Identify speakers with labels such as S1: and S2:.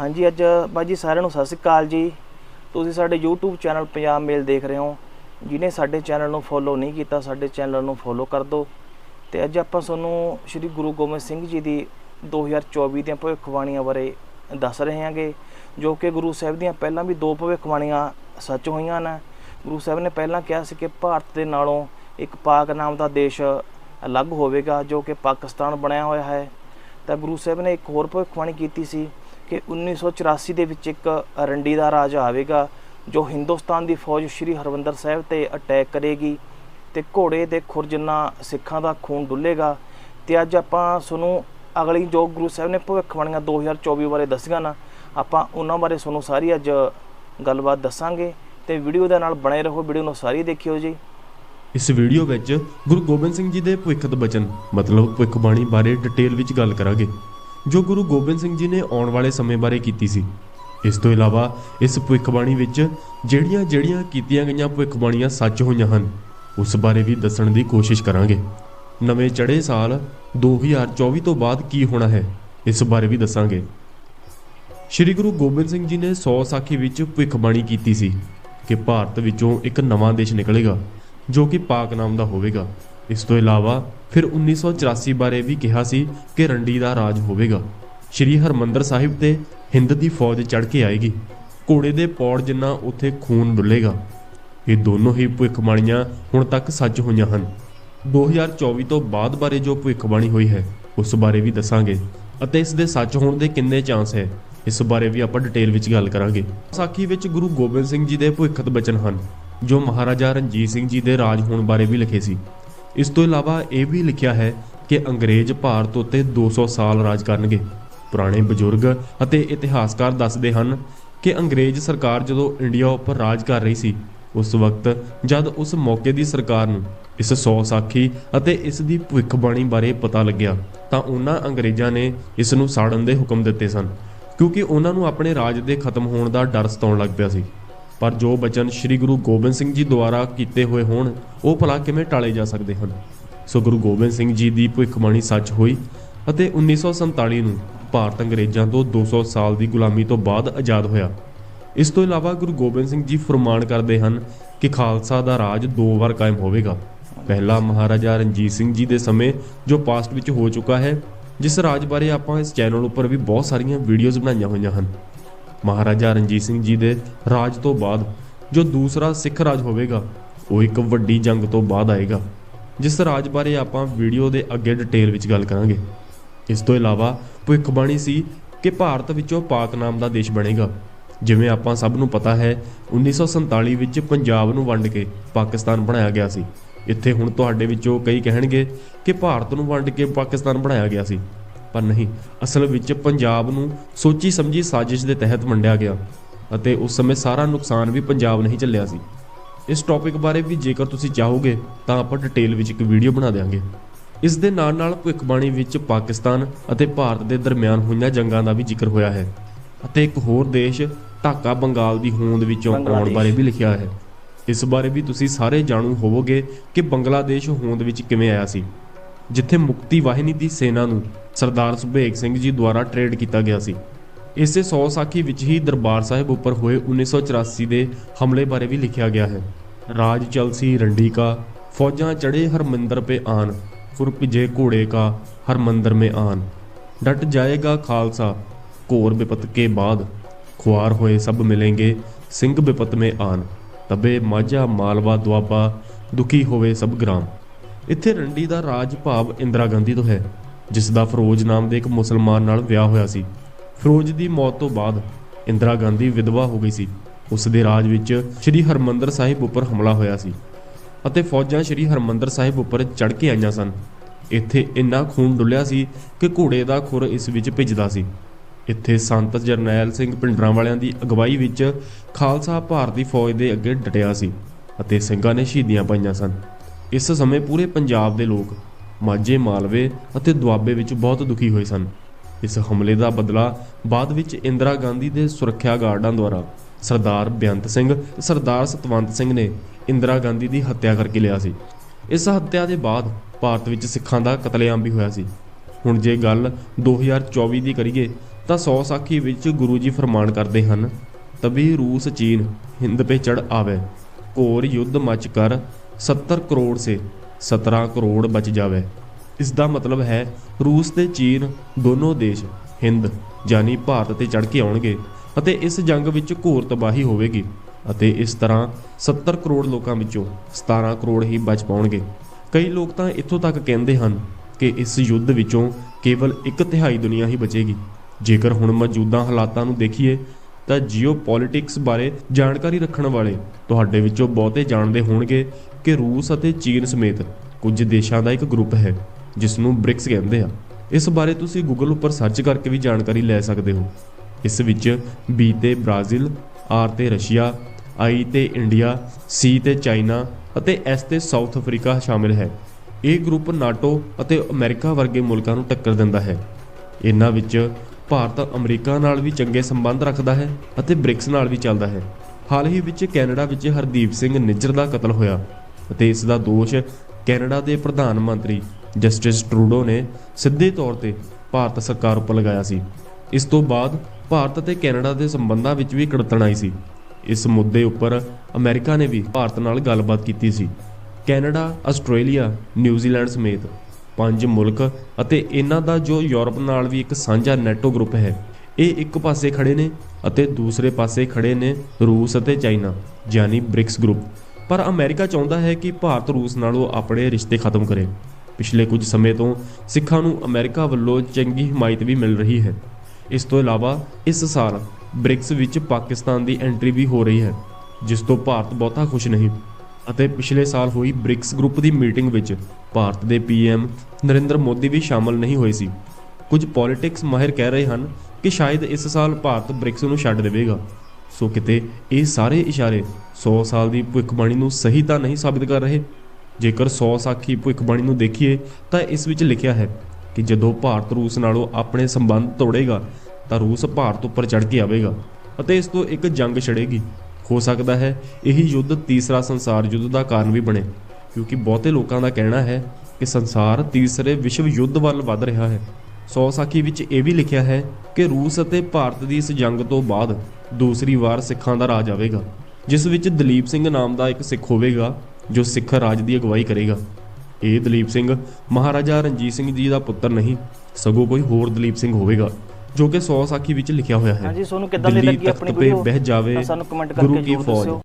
S1: ਹਾਂਜੀ, ਅੱਜ ਬਾਜੀ ਸਾਰਿਆਂ ਨੂੰ ਸਤਿ ਸ਼੍ਰੀ ਅਕਾਲ ਜੀ। ਤੁਸੀਂ ਸਾਡੇ YouTube ਚੈਨਲ ਪੰਜਾਬ ਮੇਲ ਦੇਖ ਰਹੇ ਹੋ। ਜਿਨੇ ਸਾਡੇ ਚੈਨਲ ਨੂੰ ਫੋਲੋ ਨਹੀਂ ਕੀਤਾ, ਸਾਡੇ ਚੈਨਲ ਨੂੰ ਫੋਲੋ ਕਰ ਦਿਓ। ਤੇ ਅੱਜ ਆਪਾਂ ਤੁਹਾਨੂੰ ਸ੍ਰੀ ਗੁਰੂ ਗੋਬਿੰਦ ਸਿੰਘ ਜੀ ਦੀ 2024 ਦੀਆਂ ਭਵਿੱਖਬਾਣੀਆਂ ਬਾਰੇ ਦੱਸ ਰਹੇ ਹਾਂਗੇ, ਜੋ ਕਿ ਗੁਰੂ ਸਾਹਿਬ ਦੀਆਂ ਪਹਿਲਾਂ ਵੀ ਦੋ ਭਵਿੱਖਬਾਣੀਆਂ ਸੱਚ ਹੋਈਆਂ ਨੇ। ਗੁਰੂ ਸਾਹਿਬ ਨੇ ਪਹਿਲਾਂ ਕਿਹਾ ਸੀ ਕਿ ਭਾਰਤ ਦੇ ਨਾਲੋਂ ਇੱਕ ਪਾਕ ਨਾਮ ਦਾ ਦੇਸ਼ ਅਲੱਗ ਹੋਵੇਗਾ, ਜੋ ਕਿ ਪਾਕਿਸਤਾਨ ਬਣਿਆ ਹੋਇਆ ਹੈ। ਤਾਂ ਗੁਰੂ ਸਾਹਿਬ ਨੇ ਇੱਕ ਹੋਰ ਭਵਿੱਖਬਾਣੀ ਕੀਤੀ ਸੀ ਕਿ 1984 ਦੇ ਵਿੱਚ ਇੱਕ ਰੰਡੀ ਦਾ ਰਾਜ ਆਵੇਗਾ, ਜੋ ਹਿੰਦੁਸਤਾਨ ਦੀ ਫੌਜ ਸ਼੍ਰੀ ਹਰਵੰਦਰ ਸਾਹਿਬ ਤੇ ਅਟੈਕ ਕਰੇਗੀ ਤੇ ਘੋੜੇ ਦੇ ਖੁਰ ਜਿੰਨਾ ਸਿੱਖਾਂ ਦਾ ਖੂਨ ਡੁੱਲੇਗਾ। ਤੇ ਅੱਜ ਆਪਾਂ ਤੁਹਾਨੂੰ ਅਗਲੀ ਜੋ ਗੁਰੂ ਸਾਹਿਬ ਨੇ ਭਵਿੱਖਬਾਣੀਆਂ 2024 ਬਾਰੇ ਦੱਸੀਆਂ ਨਾ, ਆਪਾਂ ਉਹਨਾਂ ਬਾਰੇ ਤੁਹਾਨੂੰ ਸਾਰੀ ਅੱਜ ਗੱਲਬਾਤ ਦੱਸਾਂਗੇ। ਤੇ ਵੀਡੀਓ ਦੇ ਨਾਲ ਬਣੇ ਰਹੋ, ਵੀਡੀਓ ਨੂੰ ਸਾਰੀ ਦੇਖਿਓ ਜੀ।
S2: ਇਸ ਵੀਡੀਓ ਵਿੱਚ ਗੁਰੂ ਗੋਬਿੰਦ ਸਿੰਘ ਜੀ ਦੇ ਭਵਿੱਖਤ ਬਚਨ, ਮਤਲਬ ਭਵਿੱਖਬਾਣੀ ਬਾਰੇ ਡਿਟੇਲ ਵਿੱਚ ਗੱਲ ਕਰਾਂਗੇ। ਜੋ ਗੁਰੂ ਗੋਬਿੰਦ ਸਿੰਘ ਜੀ ਨੇ ਆਉਣ ਵਾਲੇ ਸਮੇਂ ਬਾਰੇ ਕੀਤੀ ਸੀ। ਇਸ ਤੋਂ ਇਲਾਵਾ ਇਸ ਭਵਿੱਖਬਾਣੀ ਵਿੱਚ ਜਿਹੜੀਆਂ-ਜਿਹੜੀਆਂ ਕੀਤੀਆਂ ਗਈਆਂ ਭਵਿੱਖਬਾਣੀਆਂ ਸੱਚ ਹੋਈਆਂ ਹਨ, ਉਸ ਬਾਰੇ ਵੀ ਦੱਸਣ ਦੀ ਕੋਸ਼ਿਸ਼ ਕਰਾਂਗੇ। ਨਵੇਂ ਚੜ੍ਹੇ ਸਾਲ 2024 ਤੋਂ ਬਾਅਦ ਕੀ ਹੋਣਾ ਹੈ, ਇਸ ਬਾਰੇ ਵੀ ਦੱਸਾਂਗੇ। ਸ਼੍ਰੀ ਗੁਰੂ ਗੋਬਿੰਦ ਸਿੰਘ ਜੀ ਨੇ 100 ਸਾਖੀ ਵਿੱਚ ਭਵਿੱਖਬਾਣੀ ਕੀਤੀ ਸੀ ਕਿ ਭਾਰਤ ਵਿੱਚੋਂ ਇੱਕ ਨਵਾਂ ਦੇਸ਼ ਨਿਕਲੇਗਾ, ਜੋ ਕਿ ਪਾਕ ਨਾਮ ਦਾ ਹੋਵੇਗਾ। ਇਸ ਤੋਂ ਇਲਾਵਾ ਫਿਰ 1984 ਬਾਰੇ ਵੀ ਕਿਹਾ ਸੀ ਕਿ ਰੰਡੀ ਦਾ ਰਾਜ ਹੋਵੇਗਾ। ਸ਼੍ਰੀ ਹਰਮੰਦਰ ਸਾਹਿਬ ਤੇ ਹਿੰਦ ਦੀ ਫੌਜ ਚੜ੍ਹ ਕੇ ਆਏਗੀ। ਘੋੜੇ ਦੇ ਪੌੜ ਜਿੰਨਾ ਉੱਥੇ ਖੂਨ ਡੁੱਲੇਗਾ। ਇਹ ਦੋਨੋਂ ਹੀ ਭਵਿੱਖਬਾਣੀਆਂ ਹੁਣ ਤੱਕ ਸੱਚ ਹੋਈਆਂ ਹਨ। 2024 ਤੋਂ ਬਾਅਦ ਬਾਰੇ ਜੋ ਭਵਿੱਖਬਾਣੀ ਹੋਈ ਹੈ, ਉਸ ਬਾਰੇ ਵੀ ਦੱਸਾਂਗੇ ਅਤੇ ਇਸ ਦੇ ਸੱਚ ਹੋਣ ਦੇ ਕਿੰਨੇ ਚਾਂਸ ਹੈ, ਇਸ ਬਾਰੇ ਵੀ ਆਪਾਂ ਡਿਟੇਲ ਵਿੱਚ ਗੱਲ ਕਰਾਂਗੇ। ਸਾਖੀ ਵਿੱਚ ਗੁਰੂ ਗੋਬਿੰਦ ਸਿੰਘ ਜੀ ਦੇ ਭਵਿੱਖਤ ਬਚਨ ਹਨ, ਜੋ ਮਹਾਰਾਜਾ ਰਣਜੀਤ ਸਿੰਘ ਜੀ ਦੇ ਰਾਜ ਹੋਣ ਬਾਰੇ ਵੀ ਲਿਖੇ ਸੀ। ਇਸ ਤੋਂ ਇਲਾਵਾ ਇਹ ਵੀ ਲਿਖਿਆ ਹੈ ਕਿ ਅੰਗਰੇਜ਼ ਭਾਰਤ ਉੱਤੇ 200 ਸਾਲ ਰਾਜ ਕਰਨਗੇ। ਪੁਰਾਣੇ ਬਜ਼ੁਰਗ ਅਤੇ ਇਤਿਹਾਸਕਾਰ ਦੱਸਦੇ ਹਨ ਕਿ ਅੰਗਰੇਜ਼ ਸਰਕਾਰ ਜਦੋਂ ਇੰਡੀਆ ਉੱਪਰ ਰਾਜ ਕਰ ਰਹੀ ਸੀ, ਉਸ ਵਕਤ ਜਦ ਉਸ ਮੌਕੇ ਦੀ ਸਰਕਾਰ ਨੂੰ ਇਸ ਸੌ ਸਾਖੀ ਅਤੇ ਇਸ ਦੀ ਭਵਿੱਖਬਾਣੀ ਬਾਰੇ ਪਤਾ ਲੱਗਿਆ, ਤਾਂ ਉਹਨਾਂ ਅੰਗਰੇਜ਼ਾਂ ਨੇ ਇਸ ਨੂੰ ਸਾੜਨ ਦੇ ਹੁਕਮ ਦਿੱਤੇ ਸਨ, ਕਿਉਂਕਿ ਉਹਨਾਂ ਨੂੰ ਆਪਣੇ ਰਾਜ ਦੇ ਖਤਮ ਹੋਣ ਦਾ ਡਰ ਸਤਾਉਣ ਲੱਗ ਪਿਆ ਸੀ। ਪਰ ਜੋ ਬਚਨ ਸ੍ਰੀ ਗੁਰੂ ਗੋਬਿੰਦ ਸਿੰਘ ਜੀ ਦੁਆਰਾ ਕੀਤੇ ਹੋਏ ਹੋਣ, ਉਹ ਭਲਾ ਕਿਵੇਂ ਟਾਲੇ ਜਾ ਸਕਦੇ ਹਨ? ਸੋ ਗੁਰੂ ਗੋਬਿੰਦ ਸਿੰਘ ਜੀ ਦੀ ਭਵਿੱਖਬਾਣੀ ਸੱਚ ਹੋਈ ਅਤੇ 1947 ਨੂੰ ਭਾਰਤ ਅੰਗਰੇਜ਼ਾਂ ਤੋਂ 200 ਸਾਲ ਦੀ ਗੁਲਾਮੀ ਤੋਂ ਬਾਅਦ ਆਜ਼ਾਦ ਹੋਇਆ। ਇਸ ਤੋਂ ਇਲਾਵਾ ਗੁਰੂ ਗੋਬਿੰਦ ਸਿੰਘ ਜੀ ਫਰਮਾਨ ਕਰਦੇ ਹਨ ਕਿ ਖਾਲਸਾ ਦਾ ਰਾਜ ਦੋ ਵਾਰ ਕਾਇਮ ਹੋਵੇਗਾ। ਪਹਿਲਾ ਮਹਾਰਾਜਾ ਰਣਜੀਤ ਸਿੰਘ ਜੀ ਦੇ ਸਮੇਂ ਜੋ ਪਾਸਟ ਵਿੱਚ ਹੋ ਚੁੱਕਾ ਹੈ, ਜਿਸ ਰਾਜ ਬਾਰੇ ਆਪਾਂ ਇਸ ਚੈਨਲ ਉੱਪਰ ਵੀ ਬਹੁਤ ਸਾਰੀਆਂ ਵੀਡੀਓਜ਼ ਬਣਾਈਆਂ ਹੋਈਆਂ ਹਨ। ਮਹਾਰਾਜਾ ਰਣਜੀਤ ਸਿੰਘ ਜੀ ਦੇ ਰਾਜ ਤੋਂ ਬਾਅਦ ਜੋ ਦੂਸਰਾ ਸਿੱਖ ਰਾਜ ਹੋਵੇਗਾ, ਉਹ ਇੱਕ ਵੱਡੀ ਜੰਗ ਤੋਂ ਬਾਅਦ ਆਏਗਾ, ਜਿਸ ਰਾਜ ਬਾਰੇ ਆਪਾਂ ਵੀਡੀਓ ਦੇ ਅੱਗੇ ਡਿਟੇਲ ਵਿੱਚ ਗੱਲ ਕਰਾਂਗੇ। ਇਸ ਤੋਂ ਇਲਾਵਾ ਭਵਿੱਖਬਾਣੀ ਸੀ ਕਿ ਭਾਰਤ ਵਿੱਚੋਂ ਪਾਕ ਨਾਮ ਦਾ ਦੇਸ਼ ਬਣੇਗਾ। ਜਿਵੇਂ ਆਪਾਂ ਸਭ ਨੂੰ ਪਤਾ ਹੈ 1947 ਵਿੱਚ ਪੰਜਾਬ ਨੂੰ ਵੰਡ ਕੇ ਪਾਕਿਸਤਾਨ ਬਣਾਇਆ ਗਿਆ ਸੀ। ਇੱਥੇ ਹੁਣ ਤੁਹਾਡੇ ਵਿੱਚੋਂ ਕਈ ਕਹਿਣਗੇ ਕਿ ਭਾਰਤ ਨੂੰ ਵੰਡ ਕੇ ਪਾਕਿਸਤਾਨ ਬਣਾਇਆ ਗਿਆ ਸੀ। ਪਰ ਨਹੀਂ। ਅਸਲ ਵਿੱਚ ਪੰਜਾਬ ਨੂੰ ਸੋਚੀ ਸਮਝੀ ਸਾਜ਼ਿਸ਼ ਦੇ ਤਹਿਤ ਵੰਡਿਆ ਗਿਆ ਅਤੇ ਉਸ ਸਮੇਂ ਸਾਰਾ ਨੁਕਸਾਨ ਵੀ ਪੰਜਾਬ ਨਹੀਂ ਝੱਲਿਆ ਸੀ। ਇਸ ਟੌਪਿਕ ਬਾਰੇ ਵੀ ਜੇਕਰ ਤੁਸੀਂ ਚਾਹੋਗੇ ਤਾਂ ਆਪਾਂ ਡਿਟੇਲ ਵਿੱਚ ਇੱਕ ਵੀਡੀਓ ਬਣਾ ਦੇਵਾਂਗੇ ਇਸ ਦੇ ਨਾਲ ਨਾਲ ਭਵਿੱਖਬਾਣੀ ਵਿੱਚ ਪਾਕਿਸਤਾਨ ਅਤੇ ਭਾਰਤ ਦੇ ਦਰਮਿਆਨ ਹੋਈਆਂ ਜੰਗਾਂ ਦਾ ਵੀ ਜ਼ਿਕਰ ਹੋਇਆ ਹੈ ਅਤੇ ਇੱਕ ਹੋਰ ਦੇਸ਼ ਢਾਕਾ ਬੰਗਾਲ ਦੀ ਹੋਂਦ ਵਿੱਚੋਂ ਆਉਣ। ਬਾਰੇ ਵੀ ਲਿਖਿਆ ਹੈ। ਇਸ ਬਾਰੇ ਵੀ ਤੁਸੀਂ ਸਾਰੇ ਜਾਣੂ ਹੋਵੋਗੇ ਕਿ ਬੰਗਲਾਦੇਸ਼ ਹੋਂਦ ਵਿੱਚ ਕਿਵੇਂ ਆਇਆ ਸੀ। ਜਿੱਥੇ ਮੁਕਤੀ ਵਾਹਿਨੀ ਦੀ ਸੈਨਾ ਨੂੰ ਸਰਦਾਰ ਸੁਭੇਗ ਸਿੰਘ ਜੀ ਦੁਆਰਾ ਟ੍ਰੇਡ ਕੀਤਾ ਗਿਆ ਸੀ। ਇਸੇ ਸੌ ਸਾਖੀ ਵਿੱਚ ਹੀ ਦਰਬਾਰ ਸਾਹਿਬ ਉੱਪਰ ਹੋਏ 1984 ਦੇ ਹਮਲੇ ਬਾਰੇ ਵੀ ਲਿਖਿਆ ਗਿਆ ਹੈ। ਰਾਜ ਚਲਸੀ ਰੰਡੀ ਕਾ ਫੌਜਾਂ ਚੜੇ ਹਰਮੰਦਰ ਪੇ ਆਨ ਫੁਰ ਭਿਜੇ ਘੋੜੇ ਕਾ ਹਰਮੰਦਰ ਮੇ ਆਨ ਡਟ ਜਾਏਗਾ ਖਾਲਸਾ, ਘੋਰ ਬਿਪਤ ਕੇ ਬਾਅਦ ਖੁਆਰ ਹੋਏ ਸਭ ਮਿਲेंगे ਸਿੰਘ ਬਿਪਤ ਮੇ ਆਨ ਤਬੇ ਮਾਝਾ ਮਾਲਵਾ ਦੁਆਬਾ, ਦੁਖੀ ਹੋਵੇ ਸਭ ਗ੍ਰਾਮ। ਇੱਥੇ ਰੰਡੀ ਦਾ ਰਾਜ ਭਾਵ ਇੰਦਰਾ ਗਾਂਧੀ ਤੋਂ ਹੈ, ਜਿਸ ਦਾ ਫਿਰੋਜ਼ ਨਾਮ ਦੇ ਇੱਕ ਮੁਸਲਮਾਨ ਨਾਲ ਵਿਆਹ ਹੋਇਆ ਸੀ। ਫਿਰੋਜ਼ ਦੀ ਮੌਤ ਤੋਂ ਬਾਅਦ ਇੰਦਰਾ ਗਾਂਧੀ ਵਿਧਵਾ ਹੋ ਗਈ ਸੀ। ਉਸ ਦੇ ਰਾਜ ਵਿੱਚ ਸ੍ਰੀ ਹਰਮੰਦਰ ਸਾਹਿਬ ਉੱਪਰ ਹਮਲਾ ਹੋਇਆ ਸੀ ਅਤੇ ਫੌਜਾਂ ਸ੍ਰੀ ਹਰਮੰਦਰ ਸਾਹਿਬ ਉੱਪਰ ਚੜ੍ਹ ਕੇ ਆਈਆਂ ਸਨ। ਇੱਥੇ ਇੰਨਾ ਖੂਨ ਡੁੱਲਿਆ ਸੀ ਕਿ ਘੋੜੇ ਦਾ ਖੁਰ ਇਸ ਵਿੱਚ ਭਿੱਜਦਾ ਸੀ। ਇੱਥੇ ਸੰਤ ਜਰਨੈਲ ਸਿੰਘ ਪਿੰਡਰਾਂ ਵਾਲਿਆਂ ਦੀ ਅਗਵਾਈ ਵਿੱਚ ਖਾਲਸਾ ਭਾਰਤੀ ਫੌਜ ਦੇ ਅੱਗੇ ਡਟਿਆ ਸੀ ਅਤੇ ਸਿੰਘਾਂ ਨੇ ਸ਼ਹੀਦੀਆਂ ਪਾਈਆਂ ਸਨ। ਇਸ ਸਮੇਂ ਪੂਰੇ ਪੰਜਾਬ ਦੇ ਲੋਕ ਮਾਝੇ, ਮਾਲਵੇ ਅਤੇ ਦੁਆਬੇ ਵਿੱਚ ਬਹੁਤ ਦੁਖੀ ਹੋਏ ਸਨ। ਇਸ ਹਮਲੇ ਦਾ ਬਦਲਾ ਬਾਅਦ ਵਿੱਚ ਇੰਦਰਾ ਗਾਂਧੀ ਦੇ ਸੁਰੱਖਿਆ ਗਾਰਡਾਂ ਦੁਆਰਾ ਸਰਦਾਰ ਬੇਅੰਤ ਸਿੰਘ ਤੇ ਸਰਦਾਰ ਸਤਵੰਤ ਸਿੰਘ ਨੇ ਇੰਦਰਾ ਗਾਂਧੀ ਦੀ ਹੱਤਿਆ ਕਰਕੇ ਲਿਆ ਸੀ। ਇਸ ਹੱਤਿਆ ਦੇ ਬਾਅਦ ਭਾਰਤ ਵਿੱਚ ਸਿੱਖਾਂ ਦਾ ਕਤਲੇਆਮ ਵੀ ਹੋਇਆ ਸੀ। ਹੁਣ ਜੇ ਗੱਲ 2024 ਦੀ ਕਰੀਏ, ਤਾਂ ਸੌ ਸਾਖੀ ਵਿੱਚ ਗੁਰੂ ਜੀ ਫਰਮਾਨ ਕਰਦੇ ਹਨ ਤਬੀ ਰੂਸ, ਚੀਨ, ਹਿੰਦ ਪੇ ਚੜ ਆਵੇ। ਘੋਰ ਯੁੱਧ ਮਚ ਕਰ 70 ਕਰੋੜ ਸੇ 17 ਕਰੋੜ ਬਚ ਜਾਵੇ। ਇਸ ਦਾ ਮਤਲਬ ਹੈ, ਰੂਸ ਤੇ ਚੀਨ ਦੋਨੋਂ ਦੇਸ਼, ਹਿੰਦ, ਯਾਨੀ ਭਾਰਤ ਤੇ ਚੜ ਕੇ ਆਉਣਗੇ ਅਤੇ ਇਸ ਜੰਗ ਵਿੱਚ ਘੋਰ ਤਬਾਹੀ ਹੋਵੇਗੀ ਅਤੇ ਇਸ ਤਰ੍ਹਾਂ 70 ਕਰੋੜ ਲੋਕਾਂ ਵਿੱਚੋਂ 17 ਕਰੋੜ ਹੀ ਬਚ ਪਾਉਣਗੇ। ਕਈ ਲੋਕ ਤਾਂ ਇੱਥੋਂ ਤੱਕ ਕਹਿੰਦੇ ਹਨ ਕਿ ਇਸ ਯੁੱਧ ਵਿੱਚੋਂ ਕੇਵਲ ਇੱਕ ਤਿਹਾਈ ਦੁਨੀਆ ਹੀ ਬਚੇਗੀ। ਜੇਕਰ ਹੁਣ ਮੌਜੂਦਾ ਹਾਲਾਤਾਂ ਨੂੰ ਦੇਖੀਏ, ਤਾਂ ਜੀਓਪੋਲਿਟਿਕਸ ਬਾਰੇ ਜਾਣਕਾਰੀ ਰੱਖਣ ਵਾਲੇ ਤੁਹਾਡੇ ਵਿੱਚੋਂ ਬਹੁਤੇ ਜਾਣਦੇ ਹੋਣਗੇ ਕਿ ਰੂਸ ਅਤੇ ਚੀਨ ਸਮੇਤ ਕੁਝ ਦੇਸ਼ਾਂ ਦਾ ਇੱਕ ਗਰੁੱਪ ਹੈ ਜਿਸ ਨੂੰ ਬ੍ਰਿਕਸ ਕਹਿੰਦੇ ਆ। ਇਸ ਬਾਰੇ ਤੁਸੀਂ ਗੂਗਲ ਉੱਪਰ ਸਰਚ ਕਰਕੇ ਵੀ ਜਾਣਕਾਰੀ ਲੈ ਸਕਦੇ ਹੋ। ਇਸ ਵਿੱਚ ਬੀ ਤੇ ਬ੍ਰਾਜ਼ੀਲ ਆਰ ਤੇ ਰਸ਼ੀਆ ਆਈ ਤੇ ਇੰਡੀਆ ਸੀ ਤੇ ਚਾਈਨਾ ਅਤੇ ਐਸ ਤੇ ਸਾਊਥ ਅਫਰੀਕਾ ਸ਼ਾਮਿਲ ਹੈ। ਇਹ ਗਰੁੱਪ ਨਾਟੋ ਅਤੇ ਅਮਰੀਕਾ ਵਰਗੇ ਮੁਲਕਾਂ ਨੂੰ ਟੱਕਰ ਦਿੰਦਾ ਹੈ। ਇਹਨਾਂ ਵਿੱਚ ਭਾਰਤ ਅਮਰੀਕਾ ਨਾਲ ਵੀ ਚੰਗੇ ਸੰਬੰਧ ਰੱਖਦਾ ਹੈ ਅਤੇ ਬ੍ਰਿਕਸ ਨਾਲ ਵੀ ਚੱਲਦਾ ਹੈ। ਹਾਲ ਹੀ ਵਿੱਚ ਕੈਨੇਡਾ ਵਿੱਚ ਹਰਦੀਪ ਸਿੰਘ ਨਿੱਜਰ ਦਾ ਕਤਲ ਹੋਇਆ। ਅਤੇ ਇਸ ਦਾ ਦੋਸ਼ ਕੈਨੇਡਾ ਦੇ ਪ੍ਰਧਾਨ ਮੰਤਰੀ ਜਸਟਿਸ ਟਰੂਡੋ ਨੇ ਸਿੱਧੇ ਤੌਰ ਤੇ ਭਾਰਤ ਸਰਕਾਰ ਉੱਪਰ ਲਗਾਇਆ ਸੀ। ਇਸ ਤੋਂ ਬਾਅਦ ਭਾਰਤ ਅਤੇ ਕੈਨੇਡਾ ਦੇ ਸੰਬੰਧਾਂ ਵਿੱਚ ਵੀ ਕੜਤਣ ਆਈ ਸੀ। ਇਸ ਮੁੱਦੇ ਉੱਪਰ ਅਮਰੀਕਾ ਨੇ ਵੀ ਭਾਰਤ ਨਾਲ ਗੱਲਬਾਤ ਕੀਤੀ ਸੀ। ਕੈਨੇਡਾ, ਆਸਟ੍ਰੇਲੀਆ, ਨਿਊਜ਼ੀਲੈਂਡ ਸਮੇਤ ਪੰਜ ਮੁਲਕ ਅਤੇ ਇਹਨਾਂ ਦਾ ਜੋ ਯੂਰਪ ਨਾਲ ਵੀ ਇੱਕ ਸਾਂਝਾ ਨੈਟੋ ਗਰੁੱਪ ਹੈ, ਇਹ ਇੱਕ ਪਾਸੇ ਖੜੇ ਨੇ ਅਤੇ ਦੂਸਰੇ ਪਾਸੇ ਖੜੇ ਨੇ ਰੂਸ ਅਤੇ ਚਾਈਨਾ, ਯਾਨੀ ਬ੍ਰਿਕਸ ਗਰੁੱਪ। ਪਰ ਅਮਰੀਕਾ ਚਾਹੁੰਦਾ ਹੈ ਕਿ ਭਾਰਤ ਰੂਸ ਨਾਲੋਂ ਆਪਣੇ ਰਿਸ਼ਤੇ ਖਤਮ ਕਰੇ। ਪਿਛਲੇ ਕੁਝ ਸਮੇਂ ਤੋਂ ਸਿੱਖਾਂ ਨੂੰ ਅਮਰੀਕਾ ਵੱਲੋਂ ਚੰਗੀ ਹਮਾਇਤ ਵੀ ਮਿਲ ਰਹੀ ਹੈ। ਇਸ ਤੋਂ ਇਲਾਵਾ ਇਸ ਸਾਲ ਬ੍ਰਿਕਸ ਵਿੱਚ ਪਾਕਿਸਤਾਨ ਦੀ ਐਂਟਰੀ ਵੀ ਹੋ ਰਹੀ ਹੈ, ਜਿਸ ਤੋਂ ਭਾਰਤ ਬਹੁਤਾ ਖੁਸ਼ ਨਹੀਂ। ਅਤੇ ਪਿਛਲੇ ਸਾਲ ਹੋਈ ਬ੍ਰਿਕਸ ਗਰੁੱਪ ਦੀ ਮੀਟਿੰਗ ਵਿੱਚ ਭਾਰਤ ਦੇ ਪੀਐਮ ਨਰਿੰਦਰ ਮੋਦੀ ਵੀ ਸ਼ਾਮਲ ਨਹੀਂ ਹੋਏ ਸੀ। ਕੁਝ ਪੋਲਿਟਿਕਸ ਮਾਹਿਰ ਕਹਿ ਰਹੇ ਹਨ ਕਿ ਸ਼ਾਇਦ ਇਸ ਸਾਲ ਭਾਰਤ ਬ੍ਰਿਕਸ ਨੂੰ ਛੱਡ ਦੇਵੇਗਾ। ਸੋ ਕਿਤੇ ਇਹ ਸਾਰੇ ਇਸ਼ਾਰੇ 100 ਸਾਲ ਦੀ ਭਵਿੱਖਬਾਣੀ ਨੂੰ ਸਹੀ ਤਾਂ ਨਹੀਂ ਸਾਬਿਤ ਕਰ ਰਹੇ। ਜੇਕਰ 100 ਸਾਖੀ ਭਵਿੱਖਬਾਣੀ ਨੂੰ ਦੇਖੀਏ, ਤਾਂ ਇਸ ਵਿੱਚ ਲਿਖਿਆ ਹੈ ਕਿ ਜਦੋਂ ਭਾਰਤ ਰੂਸ ਨਾਲੋਂ ਆਪਣੇ ਸੰਬੰਧ ਤੋੜੇਗਾ, ਤਾਂ ਰੂਸ ਭਾਰਤ ਉੱਪਰ ਚੜ੍ਹ ਕੇ ਆਵੇਗਾ ਅਤੇ ਇਸ ਤੋਂ ਇੱਕ ਜੰਗ ਛੜੇਗੀ। ਹੋ ਸਕਦਾ ਹੈ ਇਹੀ ਯੁੱਧ ਤੀਸਰਾ ਸੰਸਾਰ ਯੁੱਧ ਦਾ ਕਾਰਨ ਵੀ ਬਣੇ, ਕਿਉਂਕਿ ਬਹੁਤੇ ਲੋਕਾਂ ਦਾ ਕਹਿਣਾ ਹੈ ਕਿ ਸੰਸਾਰ ਤੀਸਰੇ ਵਿਸ਼ਵ ਯੁੱਧ ਵੱਲ ਵੱਧ ਰਿਹਾ ਹੈ। ਸੌ ਸਾਖੀ ਵਿੱਚ ਇਹ ਵੀ ਲਿਖਿਆ ਹੈ ਕਿ ਰੂਸ ਅਤੇ ਭਾਰਤ ਦੀ ਇਸ ਜੰਗ ਤੋਂ ਬਾਅਦ ਦੂਸਰੀ ਵਾਰ ਸਿੱਖਾਂ ਦਾ ਰਾਜ ਆਵੇਗਾ। ਜਿਸ ਵਿੱਚ ਦਲੀਪ ਸਿੰਘ ਨਾਮ ਦਾ ਇੱਕ ਸਿੱਖ ਹੋਵੇਗਾ ਜੋ ਸਿੱਖ ਰਾਜ ਦੀ ਅਗਵਾਈ ਕਰੇਗਾ। ਇਹ ਦਲੀਪ ਸਿੰਘ ਮਹਾਰਾਜਾ ਰਣਜੀਤ ਸਿੰਘ ਜੀ ਦਾ ਪੁੱਤਰ ਨਹੀਂ ਸਗੋਂ ਕੋਈ ਹੋਰ ਦਲੀਪ ਸਿੰਘ ਹੋਵੇਗਾ ਜੋ ਕਿ 100 ਸਾਖੀ ਵਿੱਚ ਲਿਖਿਆ ਹੋਇਆ ਹੈ।
S1: ਹਾਂਜੀ ਤੁਹਾਨੂੰ ਕਿੱਦਾਂ ਦੀ
S2: ਦਿੱਲੀ
S1: ਲੱਗੀ
S2: ਤਖਤ
S1: ਆਪਣੀ
S2: ਪੇ
S1: ਵੀਡੀਓ
S2: ਬਹਿ ਜਾਵੇ
S1: ਤਾਂ ਸਾਨੂੰ ਕਮੈਂਟ ਕਰਕੇ ਜ਼ਰੂਰ ਦੱਸਿਓ।